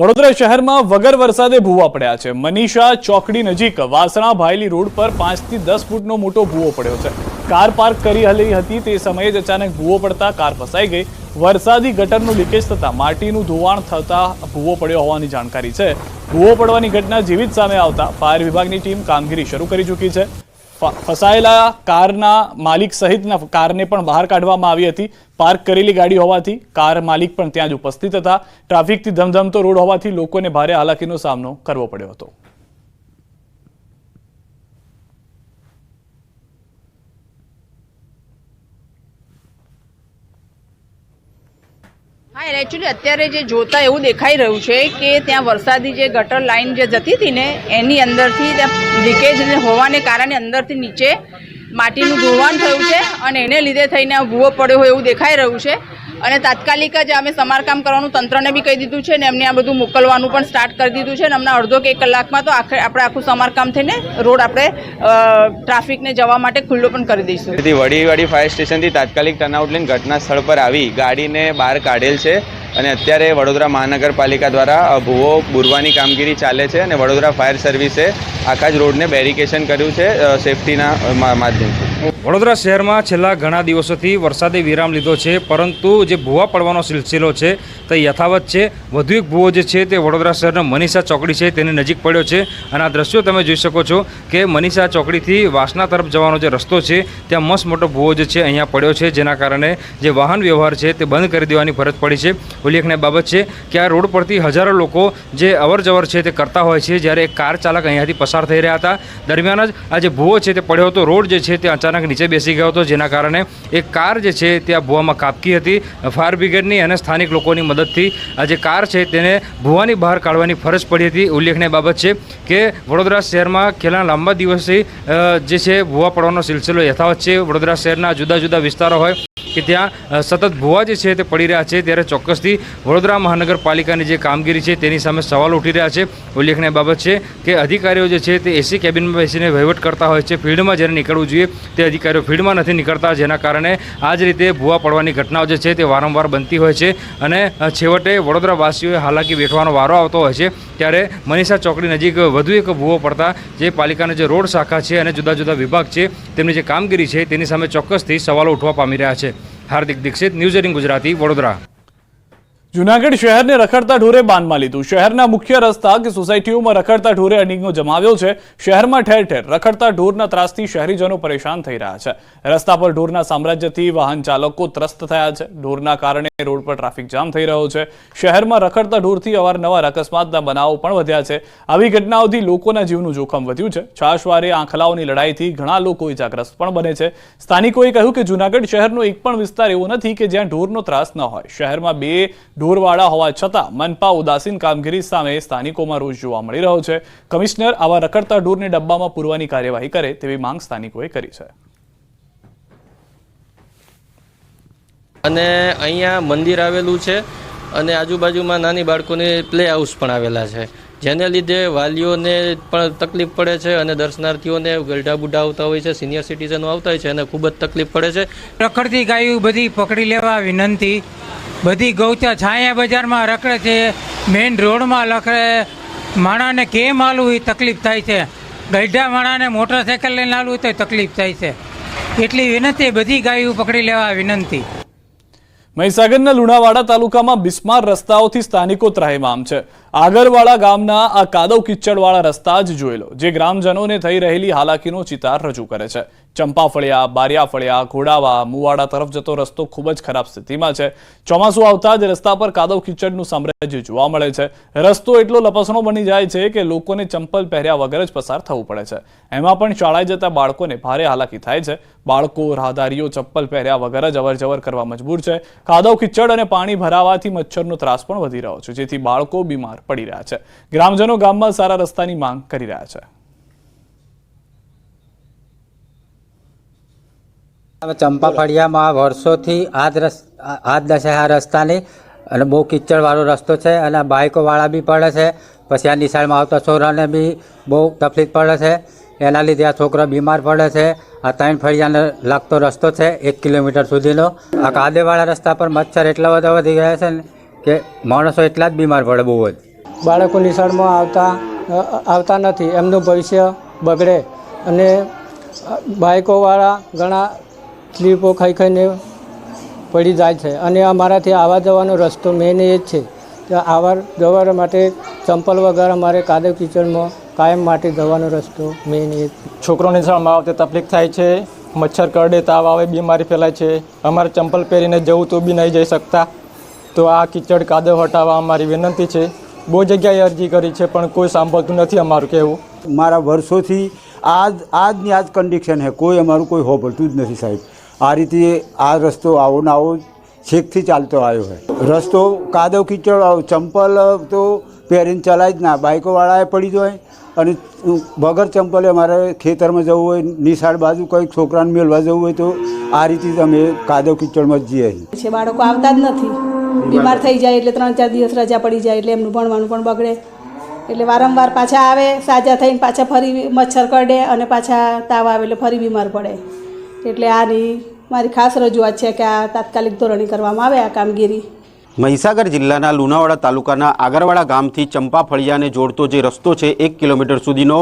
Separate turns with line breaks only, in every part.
વડોદરા શહેરમાં વગર વરસાદે ભૂવા પડ્યા છે. મનીષા ચોકડી નજીક વાસણા ભાયલી રોડ પર પાંચથી દસ ફૂટનો મોટો ભૂવો પડ્યો છે. કાર પાર્ક કરી હલી હતી તે સમયે જ અચાનક ભૂવો પડતા કાર ફસાઈ ગઈ. વરસાદી ગટરનું લીકેજ થતાં માટીનું ધોવાણ થતા ભૂવો પડ્યો હોવાની જાણકારી છે. ભૂવો પડવાની ઘટના જીવિત સામે આવતા ફાયર વિભાગની ટીમ કામગીરી શરૂ કરી ચૂકી છે. ફસાયેલા કારના માલિક સહિતના કારને પણ બહાર કાઢવામાં આવી હતી. પાર્ક કરેલી ગાડી હોવાથી કાર માલિક પણ ત્યાં જ ઉપસ્થિત હતા. ટ્રાફિકથી ધમધમતો રોડ હોવાથી લોકોને ભારે હાલાકીનો સામનો કરવો પડ્યો હતો.
હા એટલે એકચ્યુઅલી અત્યારે જે જોતા એવું દેખાઈ રહ્યું છે કે ત્યાં વરસાદી જે ગટર લાઈન જે જતી હતી ને, એની અંદરથી ત્યાં લીકેજ હોવાને કારણે અંદરથી નીચે માટીનું ધોવાણ થયું છે અને એને લીધે થઈને આ ભૂવો પડ્યો હોય એવું દેખાઈ રહ્યું છે. અને તાત્કાલિક જ અમે સમારકામ કરવાનું તંત્રને બી કહી દીધું છે ને એમને આ બધું મોકલવાનું પણ સ્ટાર્ટ કરી દીધું છે ને હમણાં અડધો કે એક કલાકમાં તો આખરે આપણે આખું સમારકામ થઈને રોડ આપણે ટ્રાફિકને જવા માટે ખુલ્લો પણ કરી દઈશું.
વડીવાડી ફાયર સ્ટેશનથી તાત્કાલિક ટર્નઆઉટ લઈને ઘટના સ્થળ પર આવી. ગાડીને બહાર કાઢેલ છે અને અત્યારે વડોદરા મહાનગરપાલિકા દ્વારા ભૂવો બુરવાની કામગીરી ચાલે છે અને વડોદરા ફાયર સર્વિસે આખા જ રોડને બેરિકેશન કર્યું છે સેફટીના માધ્યમથી.
વડોદરા શહેરમાં છેલ્લા ઘણા દિવસોથી વરસાદે વિરામ લીધો છે, પરંતુ જે ભૂવા પડવાનો સિલસિલો છે તે યથાવત છે. વધુ એક ભૂવો જે છે તે વડોદરા શહેરના મનીષા ચોકડી છે, તેની નજીક પડ્યો છે. અને આ દ્રશ્યો તમે જોઈ શકો છો કે મનીષા ચોકડીથી વાસના તરફ જવાનો જે રસ્તો છે, ત્યાં મસ્ત મોટો ભૂવો જે છે અહીંયા પડ્યો છે, જેના કારણે જે વાહન વ્યવહાર છે તે બંધ કરી દેવાની ફરજ પડી છે. ઉલ્લેખનીય બાબત છે કે આ રોડ પરથી હજારો લોકો જે અવર છે તે કરતા હોય છે, જ્યારે એક કાર ચાલક અહીંયાથી પસાર થઈ રહ્યા હતા. દરમિયાન જ આ જે ભૂવો છે તે પડ્યો હતો. રોડ જે છે તે અચાનક નીચે બેસી ગયો હતો, જેના કારણે એક કાર જે છે તે આ ભૂવામાં કાપકી હતી. ફાયર બ્રિગેડની અને સ્થાનિક લોકોની મદદથી આ જે કાર છે તેને ભૂવાની બહાર કાઢવાની ફરજ પડી હતી. ઉલ્લેખનીય બાબત છે કે વડોદરા શહેરમાં છેલ્લા લાંબા દિવસથી જે છે ભૂવા પડવાનો સિલસિલો યથાવત છે. વડોદરા શહેરના જુદા જુદા વિસ્તારો હોય કે ત્યાં સતત ભૂવા જે છે તે પડી રહ્યા છે, ત્યારે ચોક્કસથી વડોદરા મહાનગરપાલિકાની જે કામગીરી છે તેની સામે સવાલ ઉઠી રહ્યા છે. ઉલ્લેખનીય બાબત છે કે અધિકારીઓ જે છે તે એસી કેબિનમાં બેસીને વહીવટ કરતા હોય છે. ફિલ્ડમાં જ્યારે નીકળવું જોઈએ, તે અધિકારીઓ ફિલ્ડમાં નથી નીકળતા, જેના કારણે આ જ રીતે ભૂવા પડવાની ઘટનાઓ જે છે તે વારંવાર બનતી હોય છે. અને છેવટે વડોદરાવાસીઓએ હાલાકી વેઠવાનો વારો આવતો હોય છે, ત્યારે મનીષા ચોકડી નજીક વધુ એક ભૂવો પડતા જે પાલિકાના જે રોડ શાખા છે અને જુદા જુદા વિભાગ છે, તેમની જે કામગીરી છે તેની સામે ચોક્કસથી સવાલો ઉઠવા પામી રહ્યા છે. Hardik Dixit news eighteen Gujarati Vadodara.
Junagadh શહેરને રખડતા ઢોરે બાનમાં લીધું. શહેરના મુખ્ય રસ્તા કે સોસાયટીઓમાં રખડતા ઢોરે અડીંગો જમાવ્યો છે. શહેરમાં ઠેર ઠેર રખડતા ઢોરના ત્રાસથી શહેરીજનો પરેશાન થઈ રહ્યા છે. રસ્તા પર ઢોરના સામ્રાજ્યથી વાહન ચાલકો ત્રસ્ત થયા છે. ઢોરના કારણે રોડ પર ટ્રાફિક જામ થઈ રહ્યો છે. શહેરમાં રખડતા ઢોરથી અવારનવાર અકસ્માતના બનાવો પણ વધ્યા છે. આવી ઘટનાઓથી લોકોના જીવનું જોખમ વધ્યું છે. છાશવારે આંખલાઓની લડાઈથી ઘણા લોકો ઇજાગ્રસ્ત પણ બને છે. સ્થાનિકોએ કહ્યું કે જુનાગઢ શહેરનો એક પણ વિસ્તાર એવો નથી કે જ્યાં ઢોરનો ત્રાસ ન હોય. શહેરમાં બે ઢોરવાળા હોવા છતાં મનપા ઉદાસીન કામગીરી સામે સ્થાનિકોમાં રોષ જોવા મળી રહ્યો છે. કમિશનર આવા રખડતા ઢોરને ડબ્બામાં પૂરવાની કાર્યવાહી કરે તેવી માંગ સ્થાનિકોએ કરી છે.
અને અહીંયા મંદિર આવેલું છે. અને આજુબાજુમાં નાની બાળકોને પ્લે હાઉસ પણ આવેલા છે. જેને લીધે વાલીઓને પણ તકલીફ પડે છે અને દર્શનાર્થીઓને ગરઢા બુઢા આવતા હોય છે સિનિયર સિટીઝનો આવતા હોય છે અને ખૂબ જ તકલીફ પડે છે.
રખડતી ગાયું બધી પકડી લેવા વિનંતી. બધી ગૌચા છાયા બજારમાં રખડે છે. મેઇન રોડમાં લખડે માણાને કેમ હાલવું એ તકલીફ થાય છે. ગઈઢા માણાને મોટરસાઇકલ લઈને હાલવું તો તકલીફ થાય છે. એટલી વિનંતી, બધી ગાયું પકડી લેવા વિનંતી.
મહીસાગરના લુણાવાડા તાલુકામાં બિસ્માર રસ્તાઓથી સ્થાનિકો ત્રાહિમામ છે. આગરવાડા ગામના આ કાદવ કિચડવાળા રસ્તા જ જોઈ લો જે ગ્રામજનોને થઈ રહેલી હાલાકીનો ચિતાર રજૂ કરે છે. ચંપાફળિયા, બારિયાફળિયા, ઘોડાવા, મુવાડા તરફ જતો રસ્તો ખૂબ જ ખરાબ સ્થિતિમાં છે. ચોમાસું આવતા જ રસ્તા પર કાદવ કિચડનું સામ્રાજ્ય જોવા મળે છે. રસ્તો એટલો લપસણો બની જાય છે કે લોકોને ચંપલ પહેર્યા વગર જ પસાર થવું પડે છે. એમાં પણ શાળાએ જતા બાળકોને ભારે હાલાકી થાય છે. બાળકો, રાહદારીઓ ચપ્પલ પહેર્યા વગર જ અવરજવર કરવા મજબૂર છે. કાદવ કિચડ અને પાણી ભરાવાથી મચ્છરનો ત્રાસ પણ વધી રહ્યો છે, જેથી બાળકો બીમાર પડી રહ્યા છે. ગ્રામજનો ગામમાં સારા રસ્તાની માંગ કરી રહ્યા છે.
અમે ચંપા ફળિયામાં વર્ષોથી આ જ આ જ દશા, આ રસ્તાની અને બહુ કિચડવાળો રસ્તો છે અને બાઇકોવાળા બી પડે છે. પછી આ નિશાળમાં આવતા છોકરાને બી બહુ તકલીફ પડે છે. એના લીધે આ છોકરા બીમાર પડે છે. આ ત્રણ ફળિયાને લાગતો રસ્તો છે એક કિલોમીટર સુધીનો. આ કાદેવાળા રસ્તા પર મચ્છર એટલા બધા વધી ગયા છે ને કે માણસો એટલા જ બીમાર પડે બહુ જ.
બાળકો નિશાળમાં આવતા આવતા નથી. એમનું ભવિષ્ય બગડે. અને બાઇકોવાળા ઘણા સ્લીપો ખાઈ ખાઈને પડી જાય છે. અને અમારાથી આવવા જવાનો રસ્તો મેન એ જ છે કે આવવા જવા માટે ચંપલ વગર અમારે કાદવ કિચડમાં કાયમ માટે જવાનો રસ્તો મેન એ
છોકરોને શાળામાં આવતે તકલીફ થાય છે મચ્છર કરડે તાવ આવે બીમારી ફેલાય છે. અમારે ચંપલ પહેરીને જવું તો બી નહીં જઈ શકતા. તો આ કિચડ કાદવ હટાવવા અમારી વિનંતી છે. બહુ જગ્યાએ અરજી કરી છે પણ કોઈ સાંભળતું નથી અમારું કહેવું.
મારા વર્ષોથી આજ આજની આજ કન્ડિશન છે. કોઈ અમારું કોઈ હોભળતું જ નથી સાહેબ. આ રીતે આ રસ્તો આવો ને આવો છેકથી ચાલતો આવ્યો છે રસ્તો કાદવ કીચડ ચંપલ તો પહેરીને ચલાય જ ના. બાઇકોવાળાએ પડી જાય અને વગર ચંપલે અમારે ખેતરમાં જવું હોય, નિશાળ બાજુ કંઈક છોકરાને મેળવા જવું હોય તો આ રીતે જ અમે કાદવ કીચડમાં જઈએ છીએ.
બાળકો આવતા જ નથી. બીમાર થઈ જાય એટલે ત્રણ ચાર દિવસ રજા પડી જાય એટલે એમનું ભણવાનું પણ બગડે. એટલે વારંવાર પાછા આવે, સાજા થઈને પાછા ફરી મચ્છર કરડે અને પાછા તાવ આવે એટલે ફરી બીમાર પડે. એટલે આની મારી ખાસ રજૂઆત છે કે આ તાત્કાલિક ધોરણે કરવામાં આવે આ કામગીરી.
મહીસાગર જિલ્લાના લુણાવાડા તાલુકાના આગરવાડા ગામથી ચંપા ફળિયાને જોડતો જે રસ્તો છે, એક કિલોમીટર સુધીનો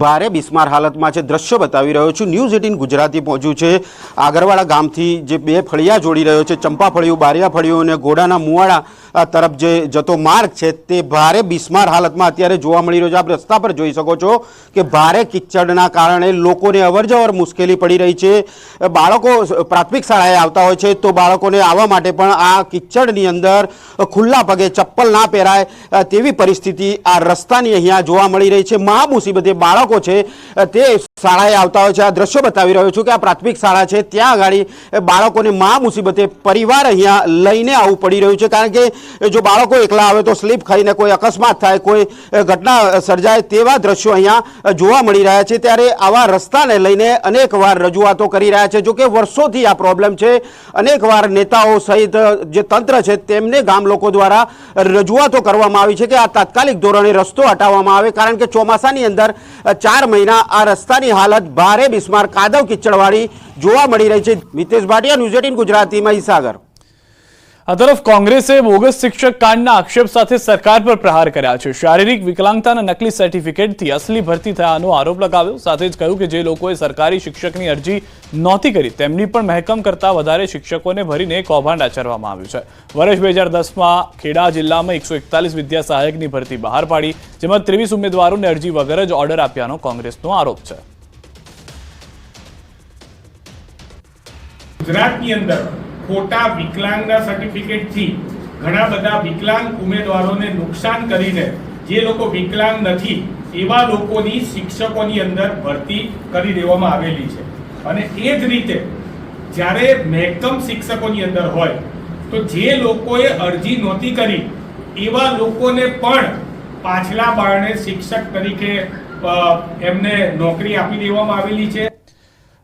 ભારે બિસ્માર હાલતમાં છે. દ્રશ્ય બતાવી રહ્યો છું. ન્યૂઝ એટીન ગુજરાતી પહોંચ્યું છે. આગરવાડા ગામથી જે બે ફળિયા જોડી રહ્યો છે ચંપા ફળિયું બારિયા ફળિયું અને ઘોડાના મુવાડા તરફ જે જતો માર્ગ છે, તે ભારે બિસ્માર હાલતમાં અત્યારે જોવા મળી રહ્યો છે. આપ રસ્તા પર જોઈ શકો છો કે ભારે કિચડના કારણે લોકોને અવરજવર મુશ્કેલી પડી રહી છે. બાળકો પ્રાથમિક શાળાએ આવતા હોય છે, તો બાળકોને આવવા માટે પણ આ કિચડની અંદર ખુલ્લા પગે ચપ્પલ ના પહેરાય તેવી પરિસ્થિતિ આ રસ્તાની અહીંયા જોવા મળી રહી છે. મહા મુસીબતે બાળકો છે તે શાળાએ આવતા હોય છે. આ દ્રશ્યો બતાવી રહ્યો છું કે આ પ્રાથમિક શાળા છે. ત્યાં આગળ બાળકોને મહા મુસીબતે પરિવાર અહીંયા લઈને આવવું પડી રહ્યું છે. કારણ કે જો બાળકો એકલા આવે તો સ્લીપ ખાઈને કોઈ અકસ્માત થાય, કોઈ ઘટના સર્જાય તેવા દ્રશ્યો અહીંયા જોવા મળી રહ્યા છે. ત્યારે આવા રસ્તાને લઈને અનેકવાર રજૂઆતો કરી રહ્યા છે. જો કે વર્ષોથી આ પ્રોબ્લેમ છે. અનેકવાર નેતાઓ સહિત જે તંત્ર છે તેમને ગામ લોકો દ્વારા રજૂઆતો કરવામાં આવી છે કે આ તાત્કાલિક ધોરણે રસ્તો હટાવવામાં આવે. કારણ કે ચોમાસાની અંદર ચાર મહિના આ રસ્તાની હાલત ભારે બિસ્માર, કાદવ કિચડવાળી જોવા મળી રહી છે. Mitesh Bhatia, news eighteen Gujarati, Mahisagar.
આ તરફ કોંગ્રેસે બોગસ શિક્ષક કાંડના આક્ષેપ સાથે સરકાર પર પ્રહાર કર્યા છે. શારીરિક વિકલાંગતાના નકલી સર્ટિફિકેટથી અસલી ભરતી થયાનો આરોપ લગાવ્યો. સાથે જ કહ્યું કે જે લોકોએ સરકારી શિક્ષકની અરજી નહોતી કરી, તેમની પણ મહેકમ કરતા વધારે શિક્ષકોને ભરીને કૌભાંડ આચરવામાં આવ્યું છે. વર્ષ બે હજાર દસમાં ખેડા જિલ્લામાં એકસો એકતાલીસ વિદ્યા સહાયકની ભરતી બહાર પાડી, જેમાં ત્રેવીસ ઉમેદવારોને અરજી વગર જ ઓર્ડર આપ્યાનો કોંગ્રેસનો આરોપ છે.
ગુજરાતની અંદર ખોટા વિકલાંગના સર્ટિફિકેટથી ઘણા બધા વિકલાંગ ઉમેદવારોને નુકસાન કરીને જે લોકો વિકલાંગ નથી, એવા લોકોની શિક્ષકોની અંદર ભરતી કરી દેવામાં આવેલી છે. અને એ જ રીતે જ્યારે મહેકમ શિક્ષકોની અંદર હોય, તો જે લોકોએ અરજી નહોતી કરી, એવા લોકોને પણ પાછલા બારણે શિક્ષક તરીકે એમને નોકરી આપી દેવામાં આવેલી છે.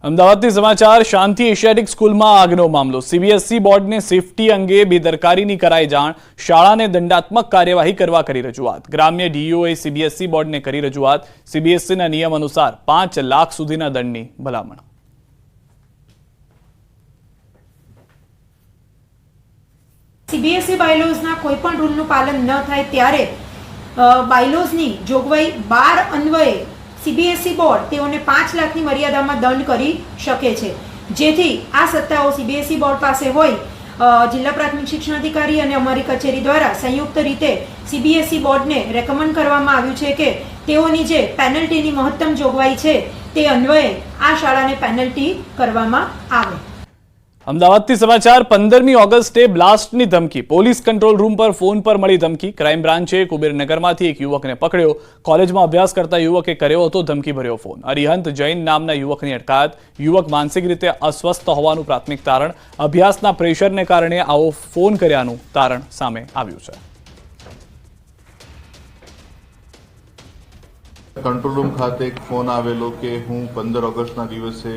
અમદાવાદથી સમાચાર, શાંતિ એશિયાટિક સ્કૂલમાં આગનો મામલો. સીબીએસઈ બોર્ડને સેફટી અંગે બેદરકારીની કરાઈ જાણ. શાળાને દંડાત્મક કાર્યવાહી કરવા કરી રજૂઆત. ગ્રામ્ય ડીઈઓએ સીબીએસઈ બોર્ડને કરી રજૂઆત. સીબીએસઈના નિયમ અનુસાર પાંચ લાખ સુધીના દંડની ભલામણ.
સીબીએસઈ બાયલોઝના કોઈ પણ રૂલનું પાલન ન થાય ત્યારે બાયલોઝની જોગવાઈ બાર અન્વયે સીબીએસઈ બોર્ડ તેઓને પાંચ લાખની મર્યાદામાં દંડ કરી શકે છે. જેથી આ સત્તાઓ સીબીએસઈ બોર્ડ પાસે હોય જિલ્લા પ્રાથમિક શિક્ષણ અધિકારી અને અમારી કચેરી દ્વારા સંયુક્ત રીતે સીબીએસઈ બોર્ડને રેકમેન્ડ કરવામાં આવ્યું છે કે તેઓની જે પેનલ્ટીની મહત્તમ જોગવાઈ છે તે અન્વયે આ શાળાને પેનલ્ટી કરવામાં આવે.
અમદાવાદથી સમાચાર, પંદરમી ઓગસ્ટે બ્લાસ્ટની ધમકી. પોલીસ કંટ્રોલ રૂમ પર ફોન પર મળી ધમકી. ક્રાઇમ બ્રાન્ચે કુબેરનગરમાંથી એક યુવકને પકડ્યો. કોલેજમાં અભ્યાસ કરતા યુવકે કર્યો હતો ધમકી ભર્યો ફોન. અરિહંત જૈન નામના યુવકની અટકાયત. યુવક માનસિક રીતે અસ્વસ્થ હોવાનું પ્રાથમિક તારણ. અભ્યાસના પ્રેશરને કારણે આવો ફોન કર્યાનું તારણ સામે આવ્યું છે.
કંટ્રોલ રૂમ ખાતે એક ફોન આવેલો કે હું પંદર ઓગસ્ટના દિવસે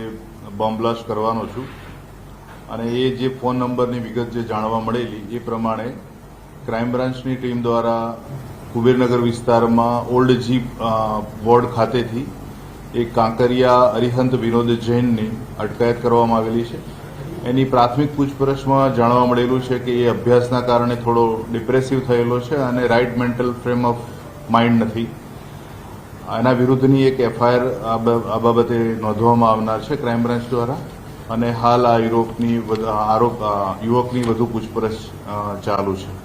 બોમ્બ બ્લાસ્ટ કરવાનો છું. અને એ જે ફોન નંબરની વિગત જે જાણવા મળેલી, એ પ્રમાણે ક્રાઇમ બ્રાન્ચની ટીમ દ્વારા કુબેરનગર વિસ્તારમાં ઓલ્ડ જીપ વોર્ડ ખાતેથી એક કાંકરિયા અરિહંત વિનોદ જૈનની અટકાયત કરવામાં આવેલી છે. એની પ્રાથમિક પૂછપરછમાં જાણવા મળેલું છે કે એ અભ્યાસના કારણે થોડો ડિપ્રેસિવ થયેલો છે અને right mental frame of mind નથી. એના વિરુદ્ધની એક એફઆઈઆર આ બાબતે નોંધવામાં આવનાર છે ક્રાઇમ બ્રાન્ચ દ્વારા. અને હાલ આ યુરોપની આરોપ યુવકની વધુ પૂછપરછ ચાલુ છે.